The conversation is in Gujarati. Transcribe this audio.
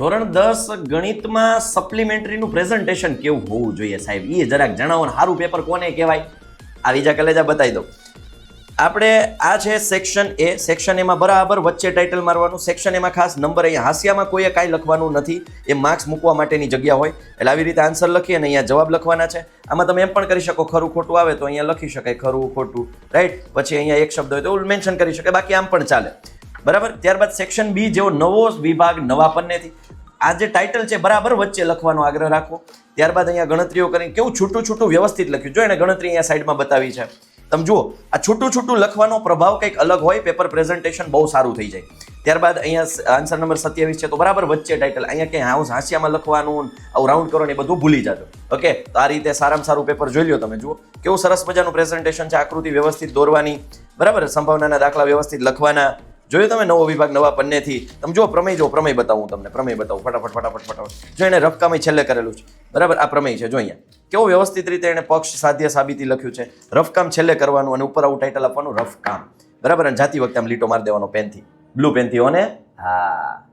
ધોરણ દસ ગણિતમાં સપ્લિમેન્ટરીનું પ્રેઝન્ટેશન કેવું હોવું જોઈએ સાહેબ? એ જરાક જણાવો ને સારું પેપર કોને કહેવાય? આ બીજા કલેજા બતાવી દો આપણે આ છે સેક્શન એ સેક્શન એમાં બરાબર વચ્ચે ટાઇટલ મારવાનું સેક્શન એમાં ખાસ નંબર અહીંયા હાસ્યામાં કોઈએ કાંઈ લખવાનું નથી. એ માર્ક્સ મૂકવા માટેની જગ્યા હોય. એટલે આવી રીતે આન્સર લખી અને અહીંયા જવાબ લખવાના છે. આમાં તમે એમ પણ કરી શકો ખરું ખોટું આવે તો અહીંયા લખી શકાય ખરું ખોટું. રાઈટ પછી અહીંયા એક શબ્દ હોય તો મેન્શન કરી શકે બાકી આમ પણ ચાલે. બરાબર? ત્યારબાદ સેક્શન બી જેવો નવો વિભાગ નવા પન્નેથી આ જે ટાઇટલ છે, બરાબર વચ્ચે લખવાનો આગ્રહ રાખો. ત્યારબાદ અહીંયા ગણતરીઓ કરીને કેવું છૂટું છૂટું વ્યવસ્થિત લખ્યું. જો એને ગણતરી અહીંયા સાઈડમાં બતાવી છે. તમે જુઓ, આ છૂટું છૂટું લખવાનો પ્રભાવ કંઈક અલગ હોય પેપર પ્રેઝન્ટેશન બહુ સારું થઈ જાય. ત્યારબાદ અહીંયા આન્સર નંબર સત્યાવીસ છે, તો બરાબર વચ્ચે ટાઇટલ અહીંયા ક્યાંય હાઉસ હાંસિયામાં લખવાનું, આવું રાઉન્ડ કરો ને એ બધું ભૂલી જાજો. ઓકે તો આ રીતે સારામાં સારું પેપર જોઈ લો તમે, જુઓ. કેવું સરસ મજાનું પ્રેઝન્ટેશન છે, આકૃતિ વ્યવસ્થિત દોરવાની. બરાબર? સંભાવનાના દાખલા વ્યવસ્થિત લખવાના. જોયું તમે નવો વિભાગ, નવા પન્નેથી તમે જો પ્રમેય જો પ્રમેય બતાવું તમને, પ્રમેય બતાવું, ફટાફટ ફટાફટ ફટાફટ. જો એને રફકામાં છેલ્લે કરેલું છે. બરાબર? આ પ્રમેય છે. જો અહીંયા. કેવો વ્યવસ્થિત રીતે એને પક્ષ, સાધ્ય, સાબિતી લખ્યું છે? રફકામ છેલ્લે કરવાનું અને ઉપર આવું ટાઇટલ આપવાનું રફકામ. બરાબર? અને જાતી વખતે આમ લીટો મારી દેવાનો પેનથી. બ્લુ પેનથી અને હા.